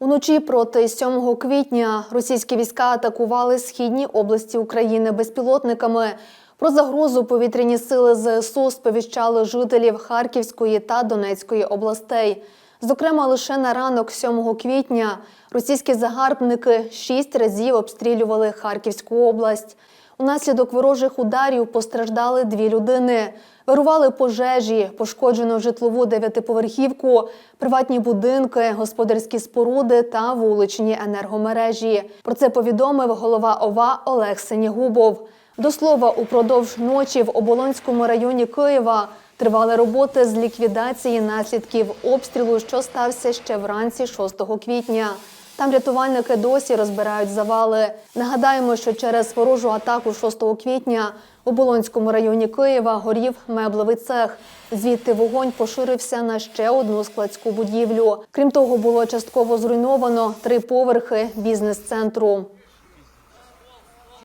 Уночі проти 7 квітня російські війська атакували східні області України безпілотниками. Про загрозу повітряні сили ЗСУ сповіщали жителів Харківської та Донецької областей. Зокрема, лише на ранок 7 квітня російські загарбники шість разів обстрілювали Харківську область. Унаслідок ворожих ударів постраждали дві людини. Вирували пожежі, пошкоджено житлову дев'ятиповерхівку, приватні будинки, господарські споруди та вуличні енергомережі. Про це повідомив голова ОВА Олег Сенігубов. До слова, упродовж ночі в Оболонському районі Києва тривали роботи з ліквідації наслідків обстрілу, що стався ще вранці 6 квітня. Там рятувальники досі розбирають завали. Нагадаємо, що через ворожу атаку 6 квітня у Болонському районі Києва горів меблевий цех. Звідти вогонь поширився на ще одну складську будівлю. Крім того, було частково зруйновано три поверхи бізнес-центру.